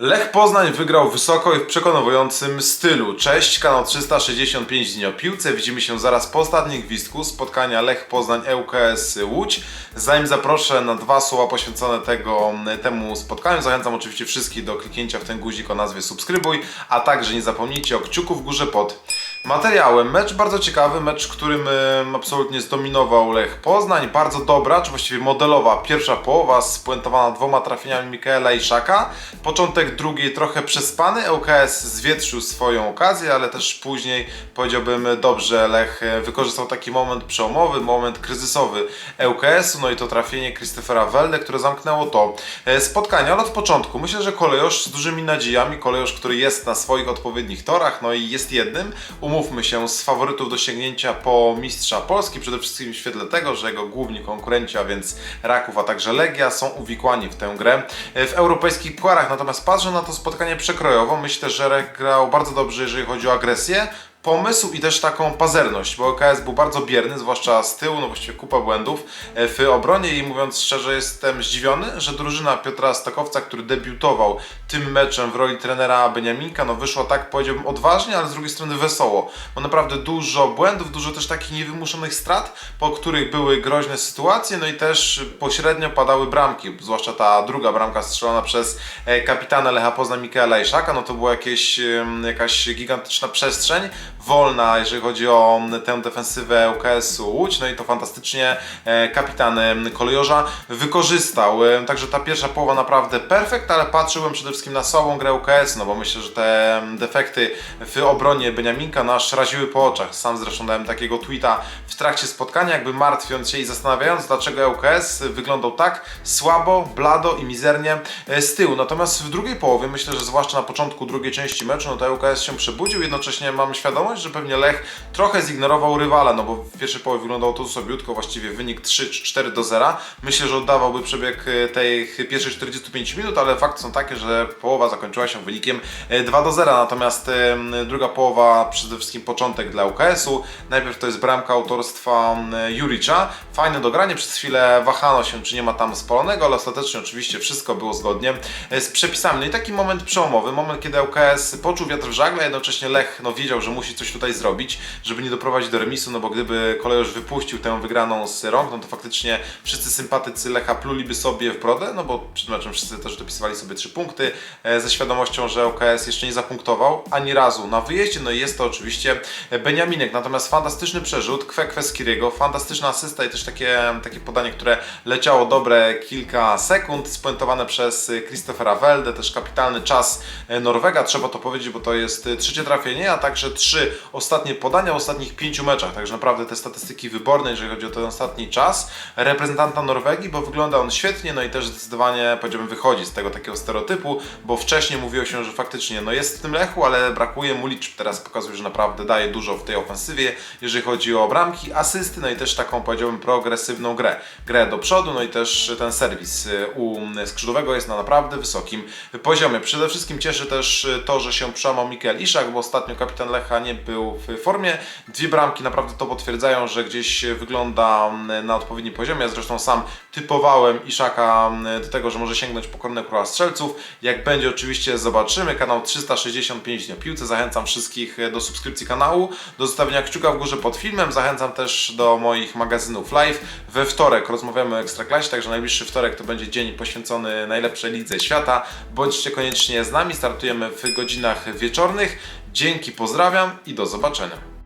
Lech Poznań wygrał wysoko i w przekonującym stylu. Cześć, kanał 365 dni o piłce. Widzimy się zaraz po ostatnim gwizdku spotkania Lech Poznań ŁKS Łódź. Zanim zaproszę na dwa słowa poświęcone tego, temu spotkaniu, zachęcam oczywiście wszystkich do kliknięcia w ten guzik o nazwie subskrybuj, a także nie zapomnijcie o kciuku w górze pod materiałem. Mecz bardzo ciekawy, mecz, którym absolutnie zdominował Lech Poznań. Bardzo dobra, czy właściwie modelowa pierwsza połowa, spuentowana dwoma trafieniami Mikaela i Szaka. Początek drugiej trochę przespany, ŁKS zwietrzył swoją okazję, ale też później powiedziałbym dobrze, Lech wykorzystał taki moment przełomowy, moment kryzysowy ŁKS-u, no i to trafienie Christophera Welde, które zamknęło to e, spotkanie, ale od początku myślę, że kolejosz z dużymi nadziejami, kolejosz, który jest na swoich odpowiednich torach, no i jest jednym, umówmy się, z faworytów do sięgnięcia po mistrza Polski, przede wszystkim w świetle tego, że jego główni konkurenci, a więc Raków, a także Legia są uwikłani w tę grę w europejskich puarach, natomiast patrzę na to spotkanie przekrojowo, myślę, że Lech grał bardzo dobrze, jeżeli chodzi o agresję, pomysł i też taką pazerność, bo OKS był bardzo bierny, zwłaszcza z tyłu, no właściwie kupa błędów e, w obronie i mówiąc szczerze jestem zdziwiony, że drużyna Piotra Stakowca, który debiutował tym meczem w roli trenera Beniaminka, no wyszła tak powiedziałbym odważnie, ale z drugiej strony wesoło, bo naprawdę dużo błędów, dużo też takich niewymuszonych strat, po których były groźne sytuacje, no i też pośrednio padały bramki, zwłaszcza ta druga bramka strzelona przez e, kapitana Lecha Poznań Mikaela Iszaka, no to była jakieś, jakaś gigantyczna przestrzeń, wolna, jeżeli chodzi o mm, tę defensywę UKS-u Łódź, no i to fantastycznie e, kapitan em, kolejorza wykorzystał. E, Także ta pierwsza połowa naprawdę perfekt, ale patrzyłem przede wszystkim na słabą grę UKS, no bo myślę, że te em, defekty w obronie Beniaminka no aż raziły po oczach. Sam zresztą dałem takiego tweeta w trakcie spotkania, jakby martwiąc się i zastanawiając, dlaczego UKS wyglądał tak słabo, blado i mizernie e, z tyłu. Natomiast w drugiej połowie, myślę, że zwłaszcza na początku drugiej części meczu, no to UKS się przebudził, jednocześnie mam świadomość, że pewnie Lech trochę zignorował rywala, no bo w pierwszej połowie wyglądało to sobiutko, właściwie wynik 3 czy 4 do 0. Myślę, że oddawałby przebieg e, tej pierwszych 45 minut, ale fakty są takie, że połowa zakończyła się wynikiem e, 2 do 0, natomiast em, druga połowa, przede wszystkim początek dla UKS-u. Najpierw to jest bramka autorstwa Juricza. Fajne dogranie, przez chwilę wahano się, czy nie ma tam spalonego, ale ostatecznie oczywiście wszystko było zgodnie e, z przepisami. No i taki moment przełomowy, moment kiedy UKS poczuł wiatr w żagle, jednocześnie Lech no, wiedział, że musi coś tutaj zrobić, żeby nie doprowadzić do remisu, no bo gdyby kolejorz wypuścił tę wygraną z rąk, no to faktycznie wszyscy sympatycy Lecha pluliby sobie w brodę, no bo przed meczem wszyscy też dopisywali sobie trzy punkty e, ze świadomością, że UKS jeszcze nie zapunktował ani razu. Na wyjeździe, no i jest to oczywiście Beniaminek, natomiast fantastyczny przerzut, kwe Kweskiriego, fantastyczna asysta i też takie, takie podanie, które leciało dobre kilka sekund, spuentowane przez Christophera Welde, też kapitalny czas e, Norwega, trzeba to powiedzieć, bo to jest e, trzecie trafienie, a także trzy ostatnie podania w ostatnich pięciu meczach, także naprawdę te statystyki wyborne, jeżeli chodzi o ten ostatni czas reprezentanta Norwegii, bo wygląda on świetnie, no i też zdecydowanie powiedziałbym wychodzi z tego takiego stereotypu, bo wcześniej mówiło się, że faktycznie no jest w tym Lechu, ale brakuje mu liczb, teraz pokazuje, że naprawdę daje dużo w tej ofensywie, jeżeli chodzi o bramki, asysty, no i też taką powiedziałbym progresywną grę, grę do przodu, no i też ten serwis y, u skrzydłowego jest na naprawdę wysokim poziomie. Przede wszystkim cieszy też to, że się przełamał Mikael Iszak, bo ostatnio kapitan Lecha nie był w formie. Dwie bramki naprawdę to potwierdzają, że gdzieś wygląda na odpowiednim poziomie. Ja zresztą sam typowałem Iszaka do tego, że może sięgnąć po kornę króla strzelców. Jak będzie oczywiście zobaczymy. Kanał 365 dni o piłce. Zachęcam wszystkich do subskrypcji kanału, do zostawienia kciuka w górze pod filmem. Zachęcam też do moich magazynów live. We wtorek rozmawiamy o Ekstraklasie, także najbliższy wtorek to będzie dzień poświęcony najlepszej lidze świata. Bądźcie koniecznie z nami. Startujemy w godzinach wieczornych. Dzięki, pozdrawiam i do zobaczenia.